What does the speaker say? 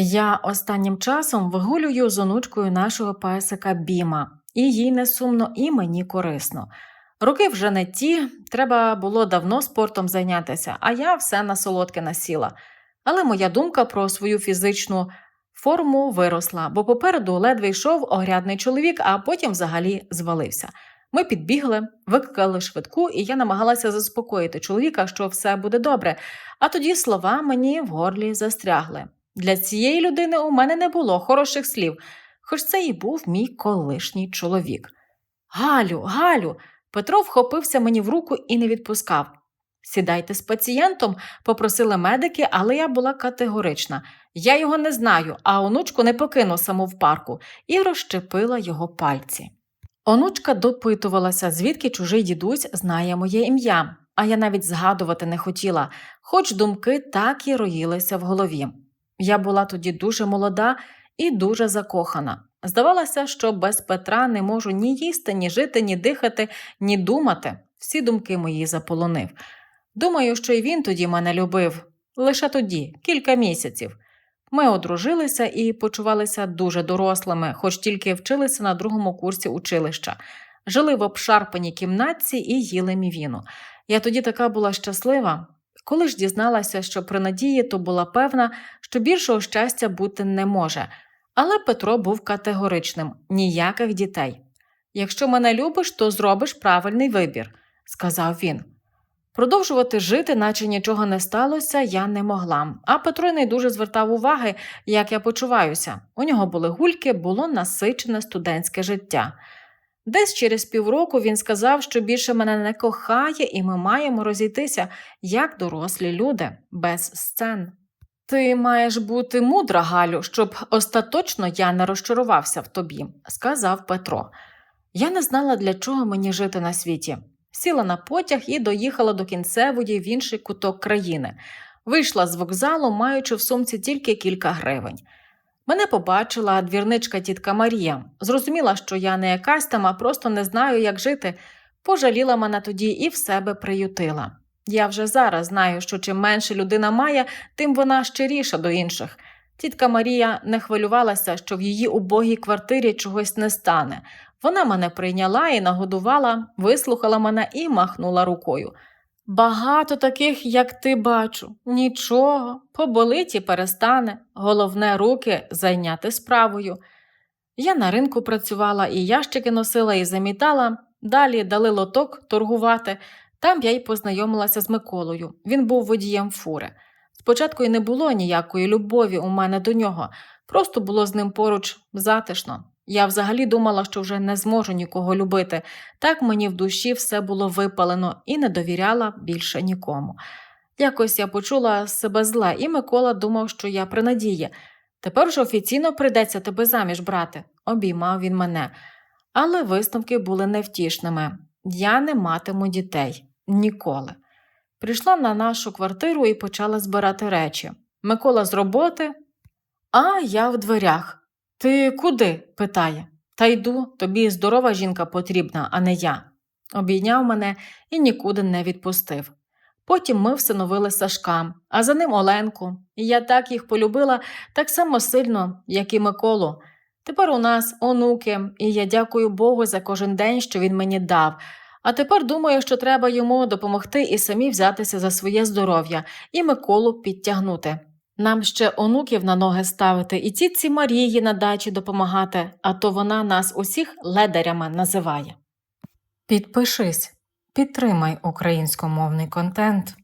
Я останнім часом вигулюю з онучкою нашого песика Біма, і їй не сумно, і мені корисно. Роки вже не ті, треба було давно спортом зайнятися, а я все на солодке насіла. Але моя думка про свою фізичну форму виросла, бо попереду ледве йшов огрядний чоловік, а потім взагалі звалився. Ми підбігли, викликали швидку, і я намагалася заспокоїти чоловіка, що все буде добре, а тоді слова мені в горлі застрягли. Для цієї людини у мене не було хороших слів, хоч це і був мій колишній чоловік. Галю, Галю, Петро вхопився мені в руку і не відпускав. Сідайте з пацієнтом, попросили медики, але я була категорична. Я його не знаю, а онучку не покину саму в парку, і розщепила його пальці. Онучка допитувалася, звідки чужий дідусь знає моє ім'я, а я навіть згадувати не хотіла, хоч думки так і роїлися в голові. Я була тоді дуже молода і дуже закохана. Здавалося, що без Петра не можу ні їсти, ні жити, ні дихати, ні думати. Всі думки мої заполонив. Думаю, що і він тоді мене любив. Лише тоді, кілька місяців. Ми одружилися і почувалися дуже дорослими, хоч тільки вчилися на другому курсі училища. Жили в обшарпаній кімнатці і їли мівіну. Я тоді така була щаслива. Коли ж дізналася, що при надії, то була певна, що більшого щастя бути не може. Але Петро був категоричним ніяких дітей. Якщо мене любиш, то зробиш правильний вибір, сказав він. Продовжувати жити, наче нічого не сталося, я не могла. А Петро не дуже звертав уваги, як я почуваюся. У нього були гульки, було насичене студентське життя. Десь через півроку він сказав, що більше мене не кохає, і ми маємо розійтися як дорослі люди, без сцен. Ти маєш бути мудра, Галю, щоб остаточно я не розчарувався в тобі, сказав Петро. Я не знала, для чого мені жити на світі. Сіла на потяг і доїхала до кінцевої в інший куток країни. Вийшла з вокзалу, маючи в сумці тільки кілька гривень. Мене побачила двірничка тітка Марія. Зрозуміла, що я не якась там, а просто не знаю, як жити. Пожаліла мене тоді і в себе приютила. Я вже зараз знаю, що чим менше людина має, тим вона щиріша до інших. Тітка Марія не хвилювалася, що в її убогій квартирі чогось не стане. Вона мене прийняла і нагодувала, вислухала мене і махнула рукою. Багато таких, як ти бачу, нічого, поболить і перестане, головне руки зайняти справою. Я на ринку працювала і ящики носила і замітала, далі дали лоток торгувати. Там я й познайомилася з Миколою. Він був водієм фури. Спочатку й не було ніякої любові у мене до нього, просто було з ним поруч затишно. Я взагалі думала, що вже не зможу нікого любити. Так мені в душі все було випалено і не довіряла більше нікому. Якось я почула себе зла, і Микола думав, що я при надії. Тепер ж офіційно прийдеться тебе заміж брати, обіймав він мене. Але висновки були невтішними. Я не матиму дітей ніколи. Прийшла на нашу квартиру і почала збирати речі. Микола з роботи, а я в дверях. Ти куди? питає. Та йду, тобі здорова жінка потрібна, а не я. Обійняв мене і нікуди не відпустив. Потім ми всиновили Сашка, а за ним Оленку, і я так їх полюбила так само сильно, як і Миколу. Тепер у нас онуки, і я дякую Богу за кожен день, що він мені дав. А тепер думаю, що треба йому допомогти і самі взятися за своє здоров'я і Миколу підтягнути. Нам ще онуків на ноги ставити і тітці Марії на дачі допомагати, а то вона нас усіх ледарями називає. Підпишись, підтримай українськомовний контент.